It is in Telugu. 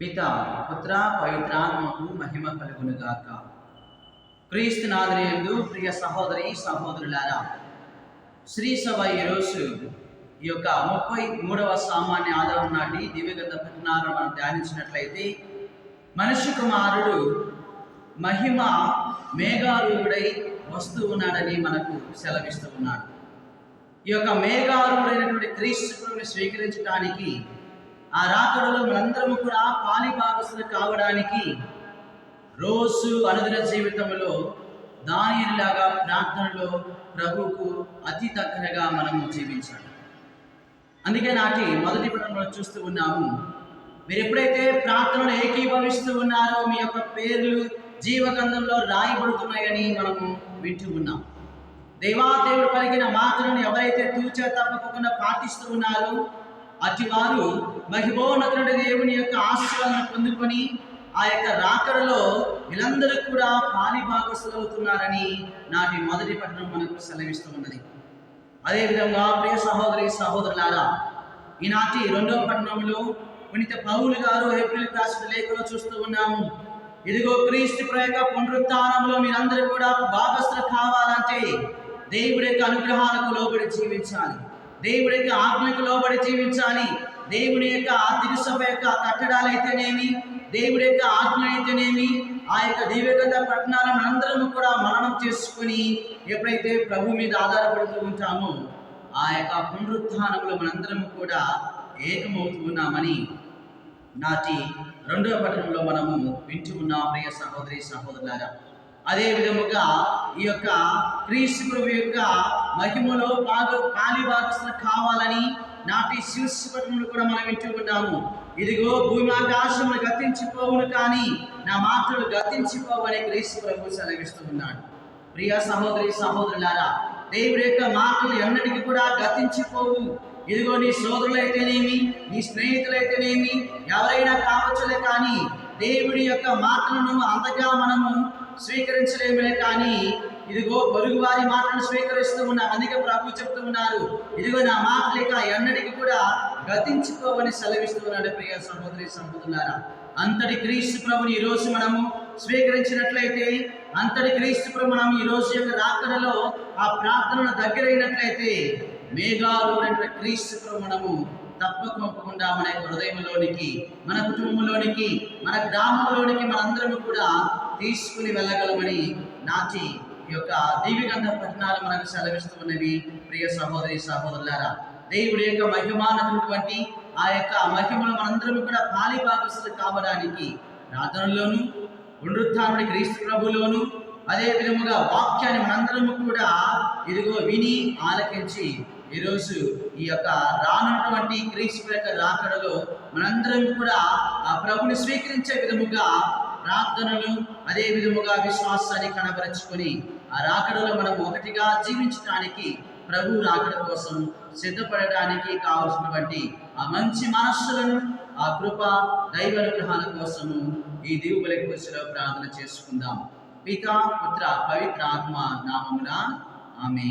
పిత పుత్ర పవిత్రాత్మకు మహిమ కలుగునుగాక. క్రీస్తు నాదరేందు ప్రియ సహోదరి సహోదరులారా శ్రీ సభ ఈరోజు ఈ యొక్క ముప్పై మూడవ సామాన్య ఆధారం నాటి దివ్యగత పట్టణాలను మనం ధ్యానించినట్లయితే మనిషి కుమారుడు మహిమ మేఘారూఢుడై వస్తూ ఉన్నాడని మనకు సెలవిస్తూ ఉన్నాడు. ఈ యొక్క మేఘారూఢైనటువంటి క్రీస్తుని స్వీకరించడానికి ఆ రాకడలో మనందరము కూడా పాలి భాగస్తులు కావడానికి రోజు అనుదిన జీవితంలో దానిలాగా ప్రార్థనలో ప్రభువుకు అతి దగ్గరగా మనము జీవించాలి. అందుకే నాటి మొదటి పట్టణంలో చూస్తూ ఉన్నాము. మీరు ఎప్పుడైతే ప్రార్థనలు ఏకీభవిస్తూ ఉన్నారో మీ యొక్క పేర్లు జీవగంధంలో రాయబడుతున్నాయని మనము వింటూ ఉన్నాం. దేవాదేవుడు పలికిన మాటలను ఎవరైతే తూచా తప్పకుండా పాటిస్తూ ఉన్నారో అతి వారు మహిమోన్నతుడి దేవుని యొక్క ఆశీర్వాదాలను పొందుకొని ఆ యొక్క రాకడలో వీళ్ళందరూ కూడా పాలి భాగస్థులవుతున్నారని నాటి మొదటి పట్టణం మనకు సెలవిస్తూ ఉన్నది. అదేవిధంగా ప్రియ సహోదరి సహోదరులారా ఈనాటి రెండవ పట్టణంలో పునీత పౌలు గారు ఏప్రిల్ రాసిన లేఖలో చూస్తూ ఉన్నాము. ఇదిగో క్రీస్తు ప్రయోగ పునరుత్థానంలో మీరందరూ కూడా భాగస్థులు కావాలంటే దేవుడి యొక్క అనుగ్రహాలకు లోబడి జీవించాలి. దేవుడి యొక్క ఆజ్ఞకు లోబడి జీవించాలి. దేవుని యొక్క తిరుసభ యొక్క కట్టడాలు అయితేనేమి దేవుడి యొక్క ఆజ్ఞ అయితేనేమి ఆ యొక్క దివ్యగత పట్టణాలను అందరం కూడా మరణం చేసుకుని ఎప్పుడైతే ప్రభు మీద ఆధారపడుతూ ఉంటామో ఆ యొక్క పునరుత్నంలో మనందరం కూడా ఏకమవుతూ ఉన్నామని నాటి రెండవ పట్టణంలో మనము వింటూ ఉన్నాం ప్రియ సహోదరి సహోదరులారా. అదే విధముగా ఈ యొక్క క్రీస్తు ప్రభు యొక్క మహిమలో పాలు పాలిభాగస్తులు కావాలని నాటి శివస్వరంలో కూడా మనం వింటూ ఉన్నాము. ఇదిగో భూమి ఆకాశములు గతించిపోవును కానీ నా మాటలు గతించిపోవని క్రీస్తు ప్రభు సెలవిస్తూ ఉన్నాడు. ప్రియ సహోదరి సహోదరులారా దేవుడి యొక్క మాటలు ఎన్నటికీ కూడా గతించిపోవు. ఇదిగో నీ సోదరులైతేనేమి నీ స్నేహితులైతేనేమి ఎవరైనా కావచ్చులే కానీ దేవుడి యొక్క మాటలను అంతగా మనము స్వీకరించలేములే కానీ ఇదిగో పొరుగు వారి మాటలను స్వీకరిస్తూ ఉన్నాం అందుకే ప్రభు చెప్తూ ఉన్నారు. ఇదిగో నా మాటలు ఇక ఎన్నటికి కూడా గతించుకోవని సెలవిస్తూ ఉన్నాడు ప్రియ సహోదరి సహోదరులారా. అంతటి క్రీస్తు ప్రభుని ఈరోజు మనము స్వీకరించినట్లయితే అంతటి క్రీస్తు ప్రభు మనం ఈ రోజు యొక్క రాకడలో ఆ ప్రార్థనను దగ్గరైనట్లయితే మేఘాలు క్రీస్తు ప్రభు మనము తప్పకుండా మన యొక్క హృదయంలోనికి మన కుటుంబంలోనికి మన గ్రామంలోనికి మనందరం కూడా తీసుకుని వెళ్ళగలమని నాటి ఈ యొక్క దీవిగంధ పట్టణాలు మనకు సెలవిస్తూ ఉన్నవి ప్రియ సహోదరి సహోదరులారా దేవుడి యొక్క మహిమానటువంటి ఆ యొక్క మహిమను మనందరం కూడా పాలిభాగస్తులు కావడానికి ప్రార్థనలోను పునరుత్డి క్రీస్తు ప్రభులోను అదే విధముగా వాక్యాన్ని మనందరము కూడా ఇదిగో విని ఆలకించి ఈరోజు ఈ యొక్క రానటువంటి క్రీస్తు యొక్క రాకడలో మనందరం కూడా ఆ ప్రభుని స్వీకరించే విధముగా ప్రార్థనలు అదే విధముగా విశ్వాసాన్ని కనబరుచుకొని ఆ రాకడలో మనం ఒకటిగా జీవించడానికి ప్రభు రాకడ కోసం సిద్ధపడటానికి కావలసినటువంటి ఆ మంచి మనస్సులను ఆ కృప దైవ అనుగ్రహాల కోసము ఈ దేవుల కోసలో ప్రార్థన చేసుకుందాం. పిత పుత్ర పవిత్ర ఆత్మ నామమున ఆమె